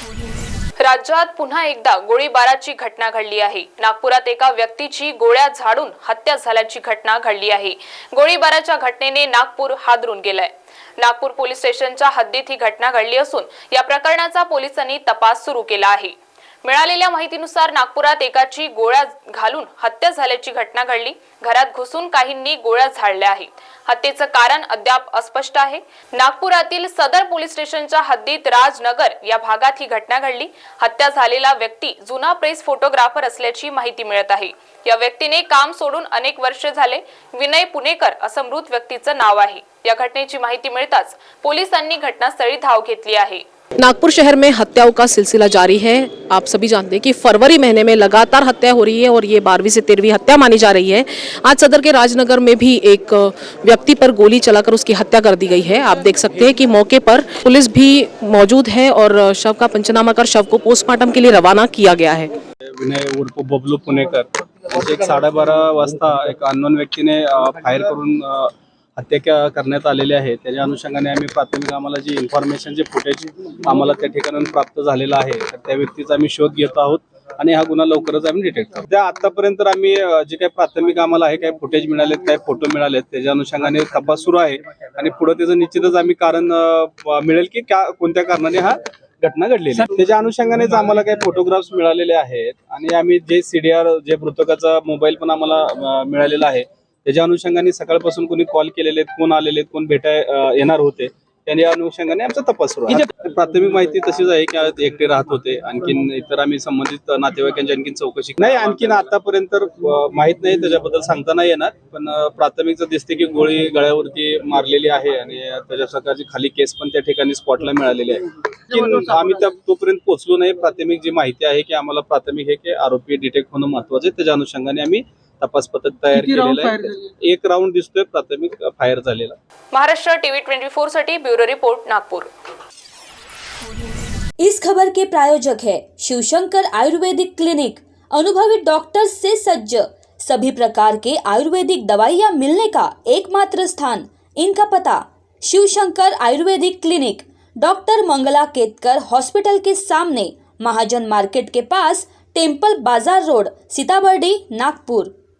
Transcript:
राज्यात पुन्हा एकदा गोळीबाराची घटना घडली आहे. नागपुरात एका व्यक्तीची गोळ्या झाडून हत्या झाल्याची घटना घडली आहे. गोळीबाराच्या घटनेने नागपूर हादरून गेलाय. नागपूर पोलीस स्टेशनच्या हद्दीत ही घटना घडली असून या प्रकरणाचा पोलिसांनी तपास सुरू केला आहे. मिळालेल्या माहितीनुसार नागपुरात एकाची गोळ्या घालून हत्या झाल्याची घटना घडली. घरात घुसून काहींनी गोळ्या झाडल्या आहेत. हत्येचं कारण अद्याप अस्पष्ट आहे. नागपुरातील सदर पोलीस स्टेशनच्या हद्दीत राजनगर या भागात ही घटना घडली. हत्या झालेला व्यक्ती जुना प्रेस फोटोग्राफर असल्याची माहिती मिळत आहे. या व्यक्तीने काम सोडून अनेक वर्षे झाले. विनय पुणेकर असं मृत व्यक्तीचं नाव आहे. या घटनेची माहिती मिळताच पोलिसांनी घटनास्थळी धाव घेतली आहे. नागपुर शहर में हत्याओं का सिलसिला जारी है। आप सभी जानते हैं कि फरवरी महीने में लगातार हत्या हो रही है और ये बारहवीं से तेरहवीं हत्या मानी जा रही है। आज सदर के राजनगर में भी एक व्यक्ति पर गोली चलाकर उसकी हत्या कर दी गई है। आप देख सकते हैं कि मौके पर पुलिस भी मौजूद है और शव का पंचनामा कर शव को पोस्टमार्टम के लिए रवाना किया गया है। बबलू पुणेकर, एक एक फायर करून हत्या क- करण्यात आलेली आहे त्याच्या अनुषंगाने आम्ही प्राथमिक आम्हाला जी इन्फॉर्मेशन जे फुटेज आम्हाला त्या ठिकाणाहून प्राप्त झालेलं आहे तर त्या व्यक्तीचा आम्ही शोध घेत आहोत आणि हा गुन्हा लवकरच आम्ही डिटेक्ट करू त्या आतापर्यंत आम्ही जे काही प्राथमिक आम्हाला आहे काही फुटेज मिळालेत काही फोटो मिळालेत त्याच्या अनुषंगाने तपास सुरू आहे आणि पुढे त्याचं निश्चितच आम्ही कारण मिळेल की का कोणत्या कारणाने हा घटना घडलेली त्याच्या अनुषंगानेच आम्हाला काही फोटोग्राफ्स मिळालेले आहेत आणि आम्ही जे सीडीआर जे मृतकाचा मोबाईल पण आम्हाला मिळालेला आहे त्याच्या अनुषंगाने सकाळपासून कोणी कॉल केलेले आहेत कोण आलेले आहेत कोण भेटाय येणार होते त्यांच्या अनुषंगाने आमचा तपास सुरू आहे. प्राथमिक माहिती तशीच आहे की एकटे राहत होते आणखीन इतर आम्ही संबंधित नातेवाईकांची आणखीन चौकशी नाही आणखीन आतापर्यंत माहीत नाही त्याच्याबद्दल सांगता नाही येणार पण अ, प्राथमिकचं दिसते की गोळी गळ्यावरती मारलेली आहे आणि त्याच्या प्रकारची खाली केस पण त्या ठिकाणी स्पॉटला मिळालेली आहे. आम्ही त्या तोपर्यंत पोहोचलो नाही. प्राथमिक जी माहिती आहे की आम्हाला प्राथमिक हे की आरोपी डिटेक्ट होणं महत्वाचं आहे. त्याच्या अनुषंगाने आम्ही तपास पथक तयार केलेलं आहे. एक राऊंड दिसतोय प्राथमिक फायर झालेला. महाराष्ट्र टीव्ही ट्वेंटी फोर साठी ब्युरो रिपोर्ट नागपूर. इस खबर के प्रायोजक है शिवशंकर आयुर्वेदिक क्लिनिक। अनुभवी डॉक्टर से सज्ज। सभी प्रकार के आयुर्वेदिक दवाइयाँ मिलने का एकमात्र स्थान। इनका पता Shivshankar Ayurvedic clinic. Doctor Mangala Ketkar hospital के सामने महाजन मार्केट के पास टेंपल बाज़ार रोड सीताबर्डी नागपुर।